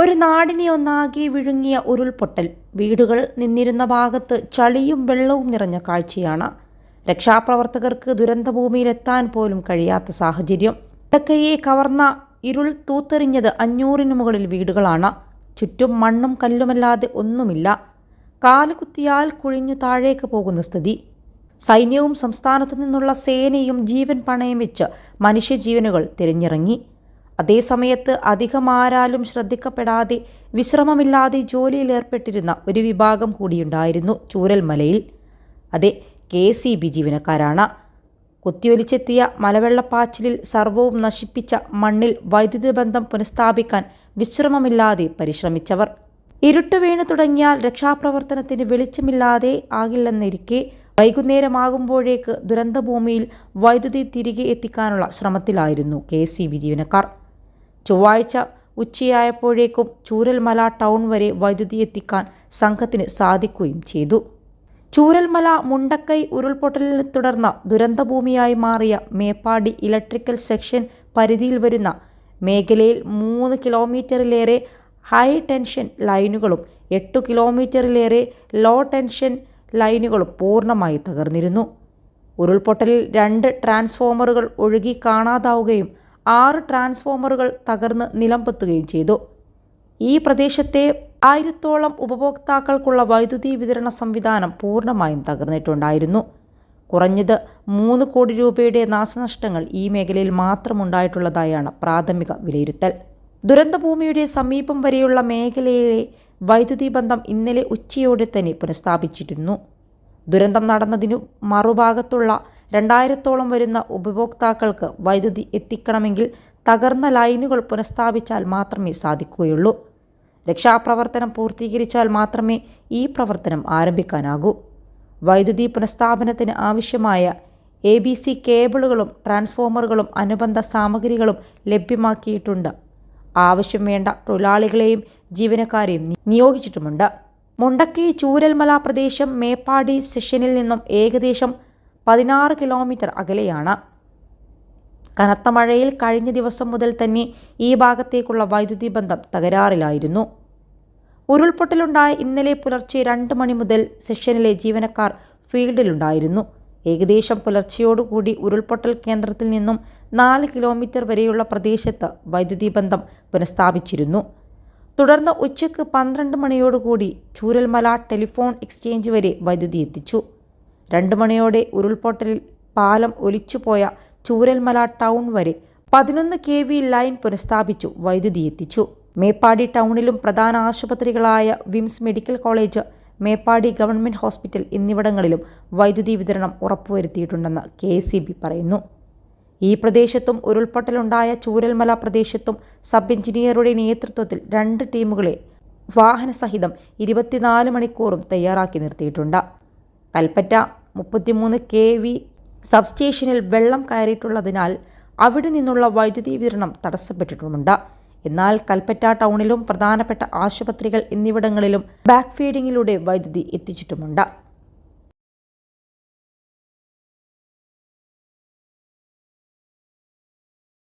ഒരു നാടിനെ ഒന്നാകെ വിഴുങ്ങിയ ഉരുൾപൊട്ടൽ. വീടുകൾ നിന്നിരുന്ന ഭാഗത്ത് ചളിയും വെള്ളവും നിറഞ്ഞ കാഴ്ചയാണ്. രക്ഷാപ്രവർത്തകർക്ക് ദുരന്തഭൂമിയിലെത്താൻ പോലും കഴിയാത്ത സാഹചര്യം. ഇടക്കയെ കവർന്ന ഇരുൾ തൂത്തെറിഞ്ഞത് അഞ്ഞൂറിനു മുകളിൽ വീടുകളാണ്. ചുറ്റും മണ്ണും കല്ലുമല്ലാതെ ഒന്നുമില്ല. കാലുകുത്തിയാൽ കുഴിഞ്ഞു താഴേക്ക് പോകുന്ന സ്ഥിതി. സൈന്യവും സംസ്ഥാനത്തു നിന്നുള്ള സേനയും ജീവൻ പണയം വെച്ച് മനുഷ്യജീവനുകൾ തിരഞ്ഞിറങ്ങി. അതേസമയത്ത് അധികമാരാലും ശ്രദ്ധിക്കപ്പെടാതെ വിശ്രമമില്ലാതെ ജോലിയിലേർപ്പെട്ടിരുന്ന ഒരു വിഭാഗം കൂടിയുണ്ടായിരുന്നു ചൂരൽമലയിൽ. അതെ കെ സി ബി ജീവനക്കാരാണ്. കുത്തിയൊലിച്ചെത്തിയ മലവെള്ളപ്പാച്ചിലിൽ സർവവും നശിപ്പിച്ച മണ്ണിൽ വൈദ്യുതി ബന്ധം പുനഃസ്ഥാപിക്കാൻ വിശ്രമമില്ലാതെ പരിശ്രമിച്ചവർ. ഇരുട്ട് വീണു തുടങ്ങിയാൽ രക്ഷാപ്രവർത്തനത്തിന് വെളിച്ചമില്ലാതെ ആകില്ലെന്നിരിക്കെ വൈകുന്നേരമാകുമ്പോഴേക്ക് ദുരന്തഭൂമിയിൽ വൈദ്യുതി തിരികെ എത്തിക്കാനുള്ള ശ്രമത്തിലായിരുന്നു കെ ജീവനക്കാർ. ചൊവ്വാഴ്ച ഉച്ചയായപ്പോഴേക്കും ചൂരൽമല ടൗൺ വരെ വൈദ്യുതി എത്തിക്കാൻ സംഘത്തിന് സാധിക്കുകയും ചെയ്തു. ചൂരൽമല മുണ്ടക്കൈ ഉരുൾപൊട്ടലിനെ തുടർന്ന് ദുരന്തഭൂമിയായി മാറിയ മേപ്പാടി ഇലക്ട്രിക്കൽ സെക്ഷൻ പരിധിയിൽ വരുന്ന മേഖലയിൽ മൂന്ന് കിലോമീറ്ററിലേറെ ഹൈ ടെൻഷൻ ലൈനുകളും എട്ട് കിലോമീറ്ററിലേറെ ലോ ടെൻഷൻ ലൈനുകളും പൂർണമായി തകർന്നിരുന്നു. ഉരുൾപൊട്ടലിൽ രണ്ട് ട്രാൻസ്ഫോമറുകൾ ഒഴുകി കാണാതാവുകയും ആറ് ട്രാൻസ്ഫോമറുകൾ തകർന്ന് നിലംപൊത്തുകയും ചെയ്തു. ഈ പ്രദേശത്തെ ആയിരത്തോളം ഉപഭോക്താക്കൾക്കുള്ള വൈദ്യുതി വിതരണ സംവിധാനം പൂർണമായും തകർന്നിട്ടുണ്ടായിരുന്നു. കുറഞ്ഞത് മൂന്ന് കോടി രൂപയുടെ നാശനഷ്ടങ്ങൾ ഈ മേഖലയിൽ മാത്രമുണ്ടായിട്ടുള്ളതായാണ് പ്രാഥമിക വിലയിരുത്തൽ. ദുരന്തഭൂമിയുടെ സമീപം വരെയുള്ള മേഖലയിലെ വൈദ്യുതി ബന്ധം ഇന്നലെ ഉച്ചയോടെ തന്നെ പുനഃസ്ഥാപിച്ചിരുന്നു. ദുരന്തം നടന്നതിനു മറുഭാഗത്തുള്ള രണ്ടായിരത്തോളം വരുന്ന ഉപഭോക്താക്കൾക്ക് വൈദ്യുതി എത്തിക്കണമെങ്കിൽ തകർന്ന ലൈനുകൾ പുനഃസ്ഥാപിച്ചാൽ മാത്രമേ സാധിക്കുകയുള്ളൂ. രക്ഷാപ്രവർത്തനം പൂർത്തീകരിച്ചാൽ മാത്രമേ ഈ പ്രവർത്തനം ആരംഭിക്കാനാകൂ. വൈദ്യുതി പുനഃസ്ഥാപനത്തിന് ആവശ്യമായ എ ബി സി കേബിളുകളും ട്രാൻസ്ഫോമറുകളും അനുബന്ധ സാമഗ്രികളും ലഭ്യമാക്കിയിട്ടുണ്ട്. ആവശ്യം വേണ്ട തൊഴിലാളികളെയും ജീവനക്കാരെയും നിയോഗിച്ചിട്ടുമുണ്ട്. മുണ്ടക്കി ചൂരൽമല പ്രദേശം മേപ്പാടി സെഷനിൽ നിന്നും ഏകദേശം പതിനാറ് കിലോമീറ്റർ അകലെയാണ്. കനത്ത മഴയിൽ കഴിഞ്ഞ ദിവസം മുതൽ തന്നെ ഈ ഭാഗത്തേക്കുള്ള വൈദ്യുതി ബന്ധം തകരാറിലായിരുന്നു. ഉരുൾപൊട്ടലുണ്ടായ ഇന്നലെ പുലർച്ചെ രണ്ട് മണി മുതൽ സെഷനിലെ ജീവനക്കാർ ഫീൽഡിലുണ്ടായിരുന്നു. ഏകദേശം പുലർച്ചയോടുകൂടി ഉരുൾപൊട്ടൽ കേന്ദ്രത്തിൽ നിന്നും നാല് കിലോമീറ്റർ വരെയുള്ള പ്രദേശത്ത് വൈദ്യുതി ബന്ധം പുനഃസ്ഥാപിച്ചിരുന്നു. തുടർന്ന് ഉച്ചയ്ക്ക് പന്ത്രണ്ട് മണിയോടുകൂടി ചൂരൽമല ടെലിഫോൺ എക്സ്ചേഞ്ച് വരെ വൈദ്യുതി എത്തിച്ചു. രണ്ട് മണിയോടെ ഉരുൾപൊട്ടലിൽ പാലം ഒലിച്ചുപോയ ചൂരൽമല ടൗൺ വരെ പതിനൊന്ന് കെ വി ലൈൻ പുനഃസ്ഥാപിച്ചു വൈദ്യുതി എത്തിച്ചു. മേപ്പാടി ടൗണിലും പ്രധാന ആശുപത്രികളായ വിംസ് medical college Meppadi government hospital എന്നിവിടങ്ങളിലും വൈദ്യുതി വിതരണം ഉറപ്പുവരുത്തിയിട്ടുണ്ടെന്ന് കെ പറയുന്നു. ഈ പ്രദേശത്തും ഉരുൾപൊട്ടലുണ്ടായ ചൂരൽമല പ്രദേശത്തും സബ് എഞ്ചിനീയറുടെ നേതൃത്വത്തിൽ രണ്ട് ടീമുകളെ വാഹനസഹിതം ഇരുപത്തിനാല് മണിക്കൂറും തയ്യാറാക്കി നിർത്തിയിട്ടുണ്ട്. കൽപ്പറ്റ മുപ്പത്തിമൂന്ന് കെ വി സബ്സ്റ്റേഷനിൽ വെള്ളം കയറിയിട്ടുള്ളതിനാൽ അവിടെ നിന്നുള്ള വൈദ്യുതി വിതരണം തടസ്സപ്പെട്ടിട്ടുമുണ്ട്. എന്നാൽ കൽപ്പറ്റ ടൗണിലും പ്രധാനപ്പെട്ട ആശുപത്രികൾ എന്നിവിടങ്ങളിലും ബാക്ക് ഫീഡിങ്ങിലൂടെ വൈദ്യുതി എത്തിച്ചിട്ടുമുണ്ട്.